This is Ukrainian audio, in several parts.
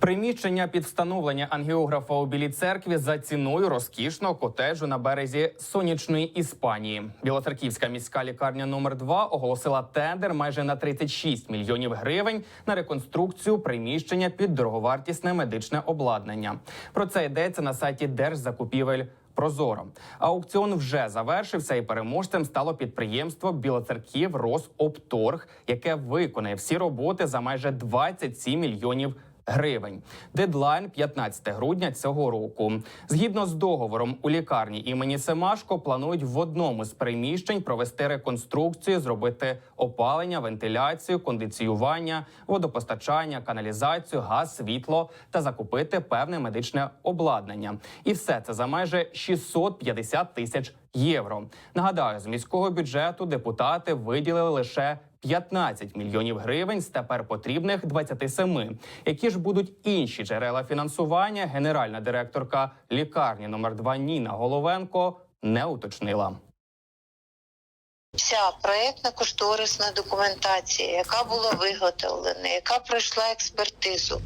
Приміщення під встановлення ангіографа у білій церкві за ціною розкішного котеджу на березі сонячної Іспанії. Білоцерківська міська лікарня номер 2 оголосила тендер майже на 36 мільйонів гривень на реконструкцію приміщення під дороговартісне медичне обладнання. Про це йдеться на сайті Держзакупівель. Прозоро аукціон вже завершився, і переможцем стало підприємство Білоцерків Росопторг, яке виконає всі роботи за майже 27 мільйонів гривень. Дедлайн 15 грудня цього року. Згідно з договором, у лікарні імені Семашко планують в одному з приміщень провести реконструкцію, зробити опалення, вентиляцію, кондиціювання, водопостачання, каналізацію, газ, світло та закупити певне медичне обладнання. І все це за майже 650 тисяч євро. Нагадаю, з міського бюджету депутати виділили лише 15 мільйонів гривень з тепер потрібних 27. Які ж будуть інші джерела фінансування? Генеральна директорка лікарні номер 2 Ніна Головенко не уточнила. Вся проектна кошторисна документація, яка була виготовлена, яка пройшла експертизу,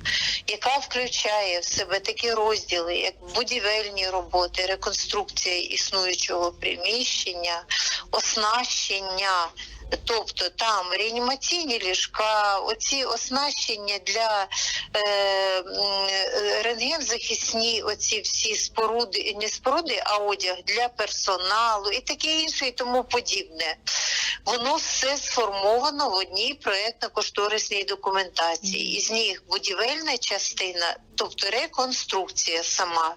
яка включає в себе такі розділи, як будівельні роботи, реконструкція існуючого приміщення, оснащення. Тобто там реанімаційні ліжка, оці оснащення для е, рентгензахисні, оці всі споруди, не споруди, а одяг для персоналу і таке інше, і тому подібне. Воно все сформовано в одній проєктно-кошторисній документації. Із них будівельна частина, тобто реконструкція сама.